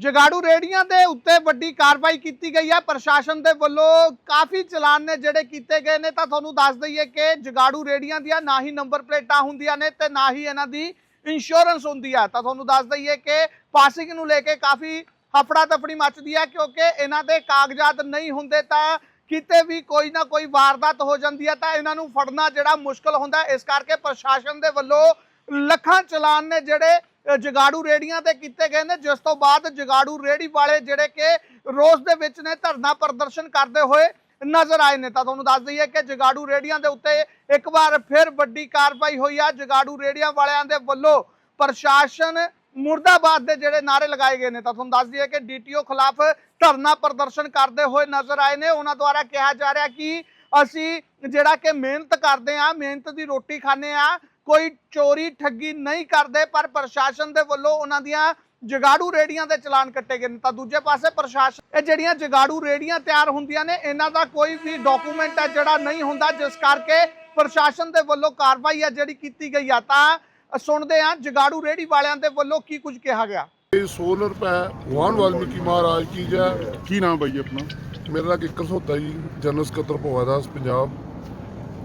ਜਗਾੜੂ ਰੇੜੀਆਂ ਦੇ ਉੱਤੇ ਵੱਡੀ ਕਾਰਵਾਈ ਕੀਤੀ ਗਈ ਹੈ। ਪ੍ਰਸ਼ਾਸਨ ਦੇ ਵੱਲੋਂ ਕਾਫੀ ਚਲਾਨ ਨੇ ਜਿਹੜੇ ਕੀਤੇ ਗਏ ਨੇ। ਤਾਂ ਤੁਹਾਨੂੰ ਦੱਸ ਦਈਏ ਕਿ ਜਗਾੜੂ ਰੇੜੀਆਂ ਦੀਆਂ ਨਾ ਹੀ ਨੰਬਰ ਪਲੇਟਾਂ ਹੁੰਦੀਆਂ ਨੇ ਤੇ ਨਾ ਹੀ ਇਹਨਾਂ ਦੀ ਇੰਸ਼ੋਰੈਂਸ ਹੁੰਦੀ ਆ। ਤਾਂ ਤੁਹਾਨੂੰ ਦੱਸ ਦਈਏ ਕਿ ਪਾਸਿੰਗ ਨੂੰ ਲੈ ਕੇ ਕਾਫੀ ਹਫੜਾ ਤਫੜੀ ਮੱਚਦੀ ਹੈ ਕਿਉਂਕਿ ਇਹਨਾਂ ਦੇ ਕਾਗਜ਼ਾਤ ਨਹੀਂ ਹੁੰਦੇ ਤਾਂ ਕਿਤੇ ਵੀ ਕੋਈ ਨਾ ਕੋਈ ਵਾਰਦਾਤ ਹੋ ਜਾਂਦੀ ਹੈ ਤਾਂ ਇਹਨਾਂ ਨੂੰ ਫੜਨਾ ਜਿਹੜਾ ਮੁਸ਼ਕਲ ਹੁੰਦਾ। ਇਸ ਕਰਕੇ ਪ੍ਰਸ਼ਾਸਨ ਦੇ ਵੱਲੋਂ ਲੱਖਾਂ ਚਲਾਨ ਨੇ ਜਿਹੜੇ ਜਗਾੜੂ ਰੇੜੀਆਂ ਤੇ ਕੀਤੇ ਗਏ ਨੇ, ਜਿਸ ਤੋਂ ਬਾਅਦ ਜਗਾੜੂ ਰੇੜੀ ਵਾਲੇ ਜਿਹੜੇ ਕਿ ਰੋਸ ਦੇ ਵਿੱਚ ਨੇ, ਧਰਨਾ ਪ੍ਰਦਰਸ਼ਨ ਕਰਦੇ ਹੋਏ ਨਜ਼ਰ ਆਏ ਨੇ। ਤਾਂ ਤੁਹਾਨੂੰ ਦੱਸ ਦਈਏ ਕਿ ਜਗਾੜੂ ਰੇੜੀਆਂ ਦੇ ਉੱਤੇ ਇੱਕ ਵਾਰ ਫਿਰ ਵੱਡੀ ਕਾਰਵਾਈ ਹੋਈ ਆ। ਜਗਾੜੂ ਰੇੜੀਆਂ ਵਾਲਿਆਂ ਦੇ ਵੱਲੋਂ ਪ੍ਰਸ਼ਾਸਨ ਮੁਰਦਾਬਾਦ ਦੇ ਜਿਹੜੇ ਨਾਰੇ ਲਗਾਏ ਗਏ ਨੇ। ਤਾਂ ਤੁਹਾਨੂੰ ਦੱਸ ਦਈਏ ਕਿ ਡੀਟੀਓ ਖਿਲਾਫ ਧਰਨਾ ਪ੍ਰਦਰਸ਼ਨ ਕਰਦੇ ਹੋਏ ਨਜ਼ਰ ਆਏ ਨੇ। ਉਹਨਾਂ ਦੁਆਰਾ ਕਿਹਾ ਜਾ ਰਿਹਾ ਕਿ ਅਸੀਂ ਜਿਹੜਾ ਕਿ ਮਿਹਨਤ ਕਰਦੇ ਆ, ਮਿਹਨਤ ਦੀ ਰੋਟੀ ਖਾਂਦੇ ਆ ਕੋਈ ਚੋਰੀ ਠੱਗੀ ਨਹੀਂ ਕਰਦੇ, ਪਰ ਪ੍ਰਸ਼ਾਸਨ ਦੇ ਵੱਲੋਂ ਉਹਨਾਂ ਦੀਆਂ ਜਗਾੜੂ ਰੇੜੀਆਂ ਦੇ ਚਲਾਨ ਕੱਟੇ ਗਏ ਨੇ। ਤਾਂ ਦੂਜੇ ਪਾਸੇ ਪ੍ਰਸ਼ਾਸਨ ਇਹ ਜਿਹੜੀਆਂ ਜਗਾੜੂ ਰੇੜੀਆਂ ਤਿਆਰ ਹੁੰਦੀਆਂ ਨੇ, ਇਹਨਾਂ ਦਾ ਕੋਈ ਵੀ ਡਾਕੂਮੈਂਟ ਹੈ ਜਿਹੜਾ ਨਹੀਂ ਹੁੰਦਾ, ਜਿਸ ਕਰਕੇ ਪ੍ਰਸ਼ਾਸਨ ਦੇ ਵੱਲੋਂ ਕਾਰਵਾਈ ਹੈ ਜਿਹੜੀ ਕੀਤੀ ਗਈ ਆ। ਤਾਂ ਸੁਣਦੇ ਆ ਜਗਾੜੂ ਰੇੜੀ ਵਾਲਿਆਂ ਦੇ ਵੱਲੋਂ ਕੀ ਕੁਝ ਕਿਹਾ ਗਿਆ। ਇਹ 16 ਰੁਪਏ ਭਗਵਾਨ ਵਾਲਮੀਕੀ ਮਹਾਰਾਜ ਕੀ ਜੈ, ਕੀ ਨਾਮ ਬਾਈ ਆਪਣਾ? ਮੇਰਾ ਨਾਂ ਕਿੱਕਰ ਸੋਤਾ ਜੀ ਜਨਰਲ ਸਕੱਤਰ ਭਵਾਦਾਸ ਪੰਜਾਬ।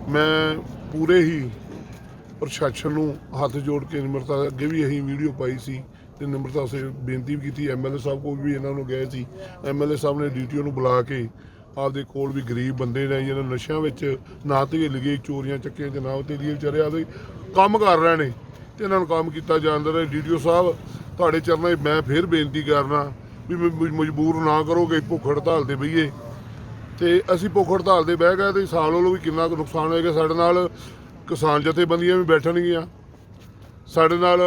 ਮੈਂ ਪੂਰੇ ਹੀ ਪ੍ਰਸ਼ਾਸਨ ਨੂੰ ਹੱਥ ਜੋੜ ਕੇ ਨਿਮਰਤਾ ਅੱਗੇ ਵੀ ਅਸੀਂ ਵੀਡੀਓ ਪਾਈ ਸੀ ਤੇ ਨਿਮਰਤਾ ਸੇ ਬੇਨਤੀ ਵੀ ਕੀਤੀ। ਐਮਐਲਏ ਸਾਹਿਬ ਕੋਲ ਵੀ ਇਹਨਾਂ ਨੂੰ ਗਏ ਸੀ। ਐਮਐਲਏ ਸਾਹਿਬ ਨੇ ਡੀਟੀਓ ਨੂੰ ਬੁਲਾ ਕੇ ਆਪਦੇ ਕੋਲ ਵੀ ਗਰੀਬ ਬੰਦੇ ਨੇ ਜਿਹਨਾਂ ਨਸ਼ਿਆਂ ਵਿੱਚ ਨਾ ਤੇ ਲਿਗੇ ਚੋਰੀਆਂ ਚੱਕੀਆਂ ਜਨਾਬ ਤੇ ਦੀ ਵਿਚਾਰੇ ਆਦੇ ਕੰਮ ਕਰ ਰਹੇ ਨੇ ਤੇ ਇਹਨਾਂ ਨੂੰ ਕੰਮ ਕੀਤਾ ਜਾਂਦਾ ਰਹੇ। ਡੀਟੀਓ ਸਾਹਿਬ, ਤੁਹਾਡੇ ਚਰਨਾਂ 'ਚ ਮੈਂ ਫਿਰ ਬੇਨਤੀ ਕਰਨਾ ਵੀ ਮ- ਮਜਬੂਰ ਨਾ ਕਰੋ ਕਿ ਭੁੱਖ ਹੜਤਾਲ ਤੇ ਬਈਏ। ਤੇ ਅਸੀਂ ਭੁੱਖ ਹੜਤਾਲ ਤੇ ਬਹਿ ਗਏ ਤੇ ਸਾਲ ਵੱਲੋਂ ਵੀ ਕਿੰਨਾ ਕੁ ਨੁਕਸਾਨ ਹੋਏਗਾ ਸਾਡੇ ਨਾਲ ਕਿਸਾਨ ਜਥੇਬੰਦੀਆਂ ਵੀ ਬੈਠਣਗੀਆਂ। ਸਾਡੇ ਨਾਲ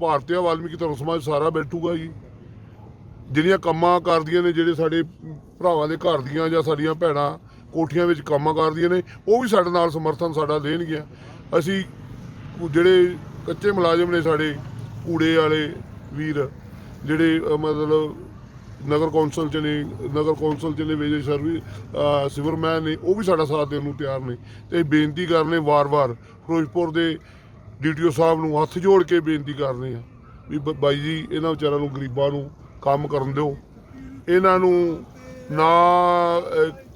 ਭਾਰਤੀ ਵਾਲਮੀਕੀ ਧਰਮ ਸਮਾਜ ਸਾਰਾ ਬੈਠੂਗਾ ਜੀ। ਜਿਹੜੀਆਂ ਕੰਮਾਂ ਕਰਦੀਆਂ ਨੇ, ਜਿਹੜੇ ਸਾਡੇ ਭਰਾਵਾਂ ਦੇ ਘਰ ਦੀਆਂ ਜਾਂ ਸਾਡੀਆਂ ਭੈਣਾਂ ਕੋਠੀਆਂ ਵਿੱਚ ਕੰਮਾਂ ਕਰਦੀਆਂ ਨੇ, ਉਹ ਵੀ ਸਾਡੇ ਨਾਲ ਸਮਰਥਨ ਸਾਡਾ ਦੇਣਗੀਆਂ। ਅਸੀਂ ਜਿਹੜੇ ਕੱਚੇ ਮੁਲਾਜ਼ਮ ਨੇ ਸਾਡੇ ਕੂੜੇ ਵਾਲੇ ਵੀਰ, ਜਿਹੜੇ ਮਤਲਬ ਨਗਰ ਕੌਂਸਲ ਚ ਨੇ ਨਗਰ ਕੌਂਸਲ ਚ ਨੇ ਵੇਜੇ ਸਰਵੀ ਅਹ, ਸਿਵਰਮੈਨ ਨੇ ਉਹ ਵੀ ਸਾਡਾ ਸਾਥ ਦੇਣ ਨੂੰ ਤਿਆਰ ਨੇ। ਤੇ ਬੇਨਤੀ ਕਰਨੇ ਵਾਰ-ਵਾਰ ਫਿਰੋਜ਼ਪੁਰ ਦੇ ਡੀਟੀਓ ਸਾਹਿਬ ਨੂੰ ਹੱਥ ਜੋੜ ਕੇ ਬੇਨਤੀ ਕਰਨੇ ਆ ਵੀ ਬ- ਬਾਈ ਜੀ ਇਹਨਾਂ ਵਿਚਾਰਿਆਂ ਨੂੰ ਗਰੀਬਾਂ ਨੂੰ ਕੰਮ ਕਰਨ ਦਿਓ। ਇਹਨਾਂ ਨੂੰ ਨਾ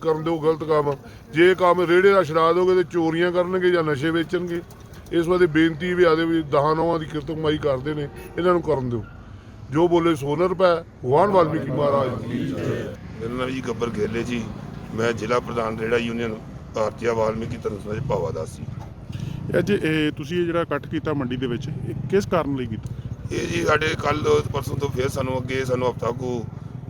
ਕਰਨ ਦਿਓ ਗਲਤ ਕੰਮ। ਜੇ ਕੰਮ ਰੇੜੇ ਦਾ ਛਡਾ ਦੋਗੇ ਤੇ ਚੋਰੀਆਂ ਕਰਨਗੇ ਜਾਂ ਨਸ਼ੇ ਵੇਚਣਗੇ ਇਸ ਵਾਦੇ ਬੇਨਤੀ ਵੀ ਆਦੇ ਵੀ ਦਹਾਂ ਨੌਵਾਂ ਦੀ ਕਿਰਤ ਕਮਾਈ ਕਰਦੇ ਨੇ ਇਹਨਾਂ ਨੂੰ ਕਰਨ ਦਿਓ। ਜੋ ਬੋਲੇ 16 ਰੁਪਏ ਭਗਵਾਨ ਵਾਲਮੀਕੀ ਮਹਾਰਾਜ। ਜੀ ਮੇਰਾ ਨਾਮ ਜੀ ਗੱਬਰ ਗੇਲੇ ਜੀ। ਮੈਂ ਜ਼ਿਲ੍ਹਾ ਪ੍ਰਧਾਨ ਰੇੜਾ ਯੂਨੀਅਨ ਭਾਰਤੀ ਵਾਲਮੀਕੀ ਧਰਮ ਸਮਾਜ ਭਾਵਾਦਾਸ ਜੀ। ਅੱਜ ਇਹ ਤੁਸੀਂ ਇਹ ਜਿਹੜਾ ਇਕੱਠ ਕੀਤਾ ਮੰਡੀ ਦੇ ਵਿੱਚ ਇਹ ਕਿਸ ਕਾਰਨ ਲਈ ਕੀਤਾ? ਇਹ ਜੀ ਸਾਡੇ ਕੱਲ ਪਰਸੋਂ ਤੋਂ ਫਿਰ ਸਾਨੂੰ ਅੱਗੇ ਸਾਨੂੰ ਹਫਤਾ ਕੋ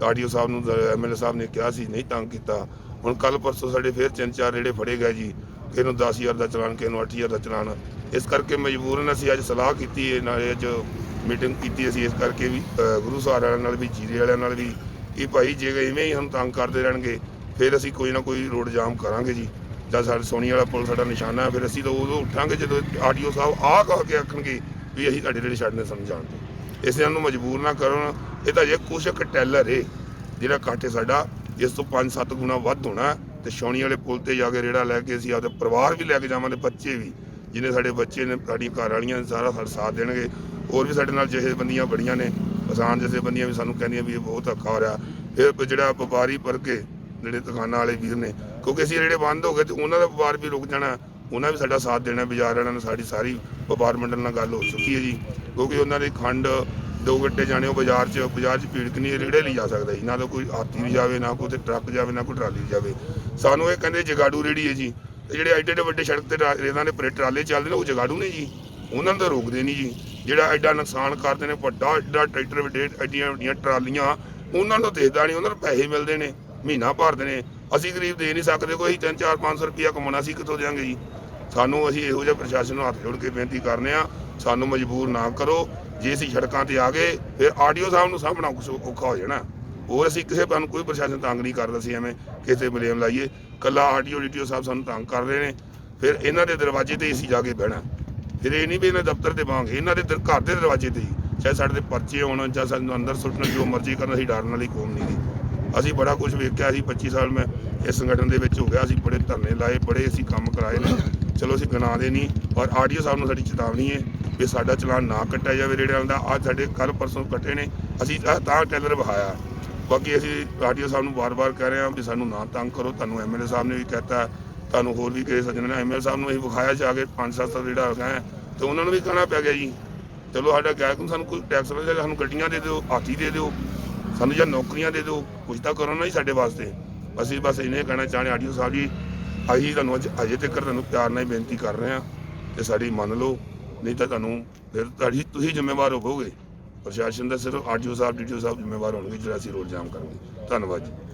ਆਡੀਓ ਸਾਹਿਬ ਨੂੰ ਐਮਐਲਏ ਸਾਹਿਬ ਨੇ ਕਿਹਾ ਸੀ ਨਹੀਂ ਤੰਗ ਕੀਤਾ। ਹੁਣ ਕੱਲ ਪਰਸੋਂ ਸਾਡੇ ਫਿਰ ਤਿੰਨ ਚਾਰ ਰੇੜੇ ਫੜੇ ਗਏ ਜੀ। ਕਿਸੇ ਨੂੰ 10000 ਦਾ ਚਲਾਨ ਕਿਸੇ ਨੂੰ 8000 ਦਾ ਚਲਾਨ। ਇਸ ਕਰਕੇ ਮਜਬੂਰਨ ਅਸੀਂ ਅੱਜ ਸਲਾਹ ਕੀਤੀ ਹੈ ਨਾਲੇ ਅੱਜ ਮੀਟਿੰਗ ਕੀਤੀ ਅਸੀਂ ਇਸ ਕਰਕੇ ਵੀ ਅ, ਗੁਰੂ ਸਾਹਿਬ ਵਾਲਿਆਂ ਨਾਲ ਵੀ ਜੀਰੇ ਵਾਲਿਆਂ ਨਾਲ ਵੀ ਕਿ ਭਾਈ ਜੇ ਇਵੇਂ ਹੀ ਹਮ ਤੰਗ ਕਰਦੇ ਰਹਿਣਗੇ ਫਿਰ ਅਸੀਂ ਕੋਈ ਨਾ ਕੋਈ ਰੋਡ ਜਾਮ ਕਰਾਂਗੇ ਜੀ। ਜਦ ਸਾਡੇ ਸੋਨੀ ਵਾਲਾ ਪੁਲ ਸਾਡਾ ਨਿਸ਼ਾਨਾ ਹੈ ਫਿਰ ਅਸੀਂ ਤਾਂ ਉਦੋਂ ਉੱਠਾਂਗੇ ਜਦੋਂ ਆਡੀਓ ਸਾਹਿਬ ਆਹ ਕਹ ਕੇ ਆਖਣਗੇ ਵੀ ਅਸੀਂ ਤੁਹਾਡੇ ਜਿਹੜੇ ਛੱਡਨੇ 'ਤੇ ਇਸ ਨੂੰ ਮਜਬੂਰ ਨਾ ਕਰਨ। ਇਹ ਤਾਂ ਜੇ ਕੁਛ ਇੱਕ ਟੈਲਰ ਏ ਜਿਹੜਾ ਘਾਟੇ ਸਾਡਾ ਇਸ ਤੋਂ 5-7 ਗੁਣਾ ਵੱਧ ਹੋਣਾ ਹੈ ਤੇ ਸ਼ੌਣੀ ਵਾਲੇ ਪੁਲ ਤੇ ਜਾ ਕੇ ਰੇੜਾ ਲੈ ਕੇ ਅਸੀਂ ਆਪਦੇ ਪਰਿਵਾਰ ਵੀ ਲੈ ਕੇ ਜਾਵਾਂਗੇ ਬੱਚੇ ਵੀ। ਜਿਨੇ ਸਾਡੇ ਬੱਚੇ ਨੇ, ਸਾਡੀਆਂ ਘਰ ਵਾਲੀਆਂ ਨੇ, ਸਾਰਾ ਸਾਡਾ ਸਾਥ ਦੇਣਗੇ। ਹੋਰ ਵੀ ਸਾਡੇ ਨਾਲ ਜਥੇਬੰਦੀਆਂ ਬੜੀਆਂ ਨੇ। ਕਿਸਾਨ ਜਥੇਬੰਦੀਆਂ ਵੀ ਸਾਨੂੰ ਕਹਿੰਦੀਆਂ ਵੀ ਇਹ ਬਹੁਤ ਔਖਾ ਹੋ ਰਿਹਾ। ਫਿਰ ਜਿਹੜਾ ਵਪਾਰੀ ਵਰਗੇ ਜਿਹੜੇ ਦੁਕਾਨਾਂ ਵਾਲੇ ਵੀਰ ਨੇ, ਕਿਉਂਕਿ ਅਸੀਂ ਜਿਹੜੇ ਬੰਦ ਹੋ ਗਏ ਤੇ ਉਹਨਾਂ ਦਾ ਵਪਾਰ ਵੀ ਰੁਕ ਜਾਣਾ, ਉਹਨਾਂ ਵੀ ਸਾਡਾ ਸਾਥ ਦੇਣਾ, ਬਾਜ਼ਾਰ ਵਾਲਿਆਂ ਨਾਲ ਸਾਡੀ ਸਾਰੀ ਵਪਾਰ ਮੰਡਲ ਨਾਲ ਗੱਲ ਹੋ ਚੁੱਕੀ ਹੈ ਜੀ। ਕਿਉਂਕਿ ਉਹਨਾਂ ਦੇ ਖੰਡ ਦੋ ਗੱਡੇ ਜਾਣੇ, ਉਹ ਬਾਜ਼ਾਰ 'ਚ ਬਾਜ਼ਾਰ 'ਚ ਭੀੜ ਨਹੀਂ ਰੇੜੇ ਲਈ ਜਾ ਸਕਦਾ ਜੀ। ਨਾ ਤਾਂ ਕੋਈ ਹਾਥੀ ਵੀ ਜਾਵੇ, ਨਾ ਕੋਈ ਟਰੱਕ ਜਾਵੇ, ਨਾ ਕੋਈ ਟਰਾਲੀ ਜਾਵੇ। ਸਾਨੂੰ ਇਹ ਕਹਿੰਦੇ ਜਗਾੜੂ ਰੇੜੀ ਹੈ ਜੀ। ਤੇ ਜਿਹੜੇ ਐਡੇ ਐਡੇ ਵੱਡੇ ਸੜਕ ਤੇ ਟਰਾ- ਇਹਨਾਂ ਦੇ ਪਰੇ ਟਰਾਲੇ ਚੱਲਦੇ ਨੇ, ਉਹ ਜਗਾੜੂ ਨੇ ਜੀ। ਉਹਨਾਂ ਨੂੰ ਤਾਂ ਰੋਕਦੇ ਨਹੀਂ ਜੀ। ਜਿਹੜਾ ਐਡਾ ਨੁਕਸਾਨ ਕਰਦੇ ਨੇ, ਵੱਡਾ ਐਡਾ ਟਰੈਕਟਰ, ਵੱਡੇ ਐਡੀਆਂ ਵੱਡੀਆਂ ਟਰਾਲੀਆਂ, ਉਹਨਾਂ ਨੂੰ ਦੇਖਦਾ ਨਹੀਂ, ਉਹਨਾਂ ਨੂੰ ਪੈਸੇ ਮਿਲਦੇ ਨੇ, ਮਹੀਨਾ ਭਰਦੇ ਨੇ। ਅਸੀਂ ਗਰੀਬ ਦੇ ਨਹੀਂ ਸਕਦੇ, ਕੋਈ 3 4 500 ਰੁਪਇਆ ਕਮਾਉਣਾ ਸੀ, ਕਿੱਥੋਂ ਦੇਾਂਗੇ ਜੀ? ਸਾਨੂੰ ਅਸੀਂ ਇਹੋ ਜਿਹਾ ਪ੍ਰਸ਼ਾਸਨ ਨੂੰ ਹੱਥ ਜੋੜ ਕੇ ਬੇਨਤੀ ਕਰਨੇ ਆ, ਸਾਨੂੰ ਮਜਬੂਰ ਨਾ ਕਰੋ। ਜੇ ਅਸੀਂ ਸੜਕਾਂ ਤੇ ਆ ਗਏ, ਫਿਰ ਆਡੀਓ ਸਾਹਿਬ ਨੂੰ ਸਾਹਮਣਾ ਔਖਾ ਹੋ ਜਾਣਾ। ਹੋਰ ਅਸੀਂ ਕਿਸੇ ਨੂੰ ਕੋਈ ਪ੍ਰਸ਼ਾਸਨ ਤੰਗ ਨਹੀਂ ਕਰਦਾ ਸੀ, ਐਵੇਂ ਕਿਸੇ ਬਲੇਮ ਲਾਈਏ। ਕੱਲਾ ਆਡੀਓ ਡੀਟੀਓ ਸਾਹਿਬ ਸਾਨੂੰ ਤੰਗ ਕਰ ਰਹੇ ਨੇ। ਫਿਰ ਇਹਨਾਂ ਦੇ ਦਰਵਾਜ਼ੇ ਤੇ ਅਸੀਂ ਜਾ ਕੇ ਬਹਿਣਾ। ਫਿਰ ਇਹ ਨਹੀਂ ਵੀ ਇਹਨਾਂ ਦਫ਼ਤਰ ਤੇ ਬਾਂਗੇ ਇਹਨਾਂ ਦੇ ਦਰ- ਘਰ ਦੇ ਦਰਵਾਜ਼ੇ ਤੇ ਹੀ। ਚਾਹੇ ਸਾਡੇ ਦੇ ਪਰਚੇ ਹੋਣ ਜਾਂ ਸਾਨੂੰ ਅੰਦਰ ਸੁੱਟਣ, ਜੋ ਮਰਜ਼ੀ ਕਰਨ, ਅਸੀਂ ਡਰਨ ਵਾਲੀ ਕੌਮ ਨਹੀਂ ਗੀ ਅਸੀਂ ਬੜਾ ਕੁਝ ਵੇਖਿਆ ਅਸੀਂ 25 ਸਾਲ ਮੈਂ ਇਸ ਸੰਗਠਨ ਦੇ ਵਿੱਚ ਹੋ ਗਿਆ। ਅਸੀਂ ਬੜੇ ਧਰਨੇ ਲਾਏ, ਬੜੇ ਅਸੀਂ ਕੰਮ ਕਰਾਏ ਨੇ। ਚਲੋ ਅਸੀਂ ਗਨਾ ਦੇ ਨਹੀਂ ਔਰ ਆਡੀਓ ਸਾਹਿਬ ਨੂੰ ਸਾਡੀ ਚੇਤਾਵਨੀ ਹੈ ਵੀ ਸਾਡਾ ਚਲਾਨ ਨਾ ਕੱਟਿਆ ਜਾਵੇ ਰੇੜੇ ਵਾਲਿਆਂ ਦਾ। ਅੱਜ ਸਾਡੇ ਕੱਲ ਪਰਸੋਂ ਕੱਟੇ ਨੇ। ਅਸੀਂ ਤਾਂ ਤਾਂ ਟੈਲਰ ਵਹਾਇਆ। ਬਾਕੀ ਅਸੀਂ ਆਰਟੀਓ ਸਾਹਿਬ ਨੂੰ ਵਾਰ-ਵਾਰ ਕਹਿ ਰਹੇ ਹਾਂ ਵੀ ਸਾਨੂੰ ਨਾ ਤੰਗ ਕਰੋ, ਤੁਹਾਨੂੰ ਐਮਐਲਏ ਸਾਹਿਬ ਨੇ ਵੀ ਕਹਿਤਾ, ਤੁਹਾਨੂੰ ਹੋਰ ਵੀ ਕੇਸ ਸੱਜਣ ਨੇ ਐਮਐਲਏ ਸਾਹਿਬ ਨੂੰ ਅਸੀਂ ਵਿਖਾਇਆ ਜਾ ਕੇ 5-7 ਜਿਹੜਾ ਹੈ ਤੇ ਉਹਨਾਂ ਨੂੰ ਵੀ ਕਹਿਣਾ ਪੈ ਗਿਆ ਜੀ। ਚਲੋ ਸਾਡਾ ਗਾਇਕ ਨੂੰ ਸਾਨੂੰ ਕੋਈ ਟੈਕਸ ਦੇ ਸਾਨੂੰ ਗੱਡੀਆਂ ਦੇ ਦਿਓ, ਹਾਥੀ ਦੇ ਦਿਓ, ਸਾਨੂੰ ਜਾਂ ਨੌਕਰੀਆਂ ਦੇ ਦਿਓ ਕੁਝ ਤਾਂ ਕਰੋ ਨਾ ਜੀ ਸਾਡੇ ਵਾਸਤੇ। ਅਸੀਂ ਬਸ ਇਹਨੇ ਕਹਿਣਾ ਚਾਹਣੇ ਆਡੀਓ ਸਾਹਿਬ ਜੀ, ਅਸੀਂ ਤੁਹਾਨੂੰ ਅੱਜ, ਅਜੇ ਤੱਕ ਤੁਹਾਨੂੰ ਪਿਆਰ ਨਾਲ ਹੀ ਬੇਨਤੀ ਕਰ ਰਹੇ ਹਾਂ, ਤੇ ਸਾਡੀ ਮੰਨ ਲਓ, ਨਹੀਂ ਤਾਂ ਤੁਹਾਨੂੰ ਫਿਰ ਤੁਹਾਡੀ, ਤੁਸੀਂ ਜ਼ਿੰਮੇਵਾਰ ਹੋਵੋਗੇ। ਪ੍ਰਸ਼ਾਸਨ ਦਾ ਸਿਰਫ ਆਡੀਓ ਸਾਹਿਬ ਡੀਟੀਓ ਸਾਹਿਬ ਜ਼ਿੰਮੇਵਾਰ ਹੋਣਗੇ ਜਿਹੜਾ ਅਸੀਂ ਰੋਡ ਜਾਮ ਕਰਾਂਗੇ। ਧੰਨਵਾਦ ਜੀ।